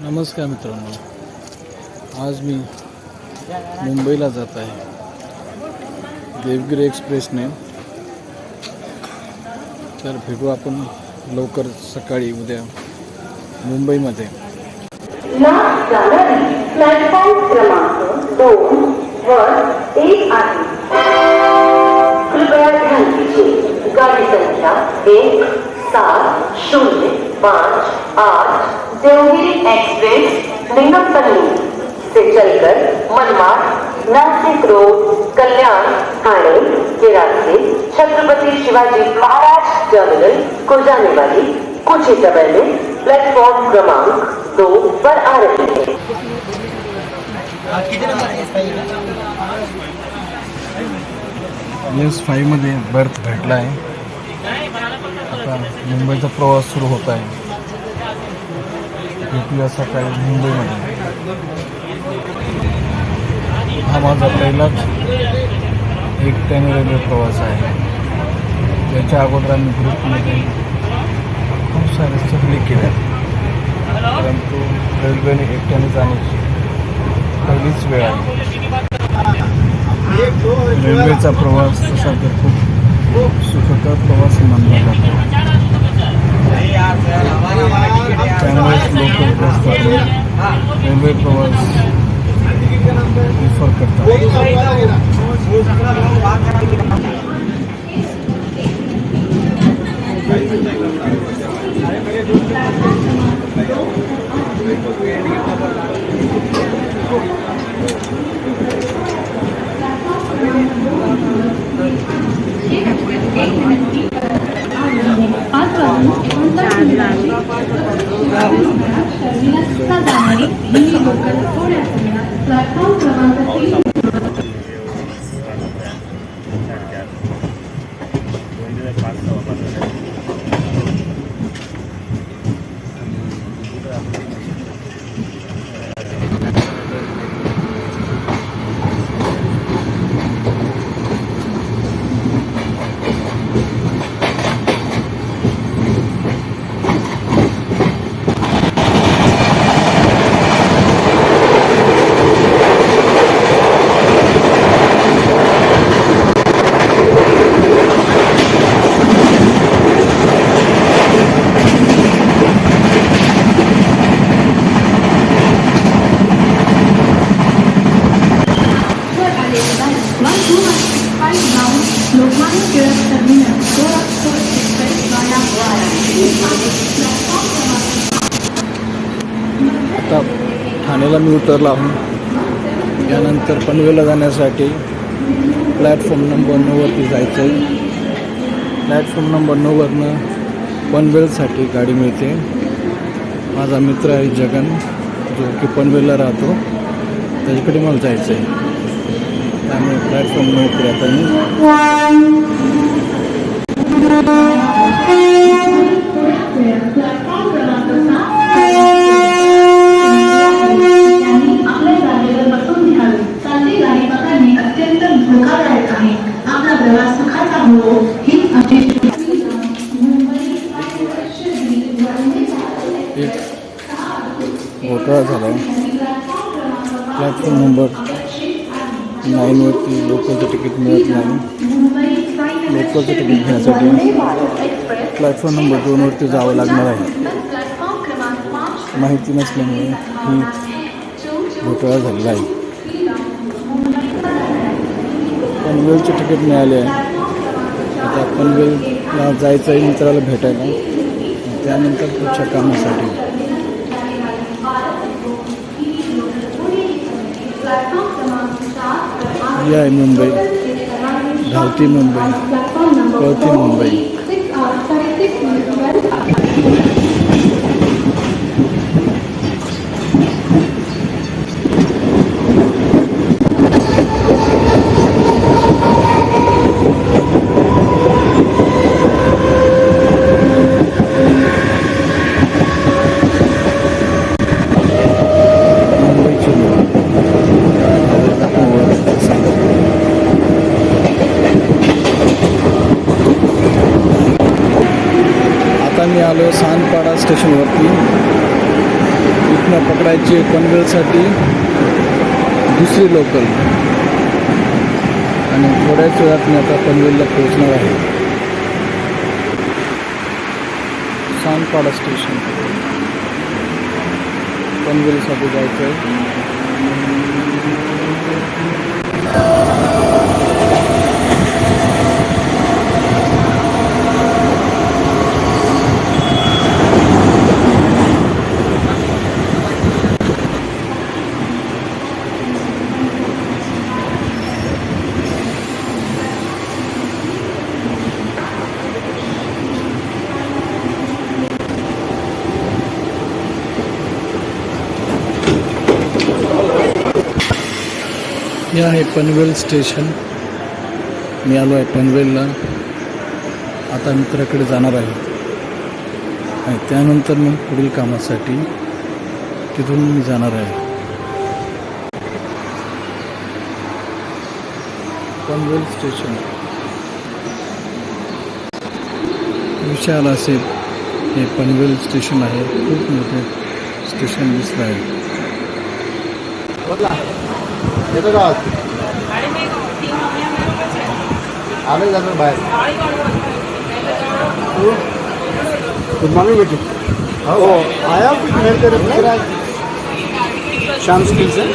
नमस्कार मित्रांनो. आज मी मुंबईला जात आहे. देवगिरी एक्सप्रेसने. तर भेटू आपण लवकर सकाळी उद्या मुंबईमध्ये. प्लॅटफॉर्म क्रमांक दोन वर एक आहे. कृपया ध्यान दीजिए गाड़ी संख्या एक सात शून्य पाँच आठ. देवगिरी एक्सप्रेस निगमपल्ली से चलकर मनमाड, नासिक रोड, कल्याण, ठाणे के रास्ते छत्रपति शिवाजी महाराज टर्मिनल को जाने वाली कुछ ही समय में प्लेटफॉर्म क्रमांक दो पर आ रही है। एस फाईव्हमध्ये बर्थ भेटला आहे. आता मुंबईचा प्रवास सुरू होत आहे. भेटूया सकाळी मुंबईमध्ये. हा माझा पहिलाच एकट्याने रेल्वे प्रवास आहे. त्याच्या अगोदर आम्ही ग्रुपमध्ये खूप सारे सहली केल्या परंतु रेल्वेने एकट्याने जाण्याची पहिलीच वेळ आहे. रेल्वेचा प्रवास तसा तर खूप सुखकर प्रवास मानला जातो. रेल्वे प्रवास प्रिफर करतात पाच वाजून टर्मिनसला जाणारी ही लोकल थोड्या वेळात platform Lokmanya Tilak terminal Gorakhpur express आता ठाण्याला मी उतरला आहोत यानंतर पनवेलला जाण्यासाठी प्लॅटफॉर्म नंबर नऊवरती जायचं आहे. प्लॅटफॉर्म नंबर नऊवरनं पनवेलसाठी गाडी मिळते. माझा मित्र आहे जगन जो की पनवेलला राहतो. त्याच्याकडे मला जायचं आहे. त्यामुळे प्लॅटफॉर्म नऊकडे आता मी प्लॅटफॉर्म क्रमांक त्यांनी आपल्या जागेवर बसून घ्यावे चालती गाडी पकडणे अत्यंत धोकादायक आहे आपला प्रवास सुखाचा हो ही आमची एक घोटाळा झाला. आहे प्लॅटफॉर्म नंबर नाईनवरती लोकलचं तिकीट मिळत नाही. लोकलचं तिकीट घेण्यासाठी प्लॅटफॉर्म नंबर दोनवरती जावं लागणार आहे. माहिती नसल्यामुळे ही घोटाळा झालेला आहे. पनवेलचे तिकीट मिळाले आहे. आता पनवेलला जायचं आहे मित्राला भेटायला. त्यानंतर पुढच्या कामासाठी. ही आहे मुंबई. धावती मुंबई. कळती मुंबई. मी आलो सानपाडा स्टेशनवरती. इथनं पकडायची पनवेलसाठी दुसरी लोकल आणि थोड्याच वेळात मी आता पनवेलला पोहोचणार आहे. सांदपाडा स्टेशन. पनवेलसाठी जायचं आहे हे आहे पनवेल स्टेशन. मी आलो आहे पनवेलला. आता मित्राकडे जाणार आहे. आणि त्यानंतर मग पुढील कामासाठी तिथून मी जाणार आहे. पनवेल स्टेशन. विशाल असेल. हे पनवेल स्टेशन आहे. खूप मोठे स्टेशन दिसलं आहे. येतो का? आलोय जातो बाहेर गुड मॉर्निंग बेटी हो आया कुछ शाम स्कूल से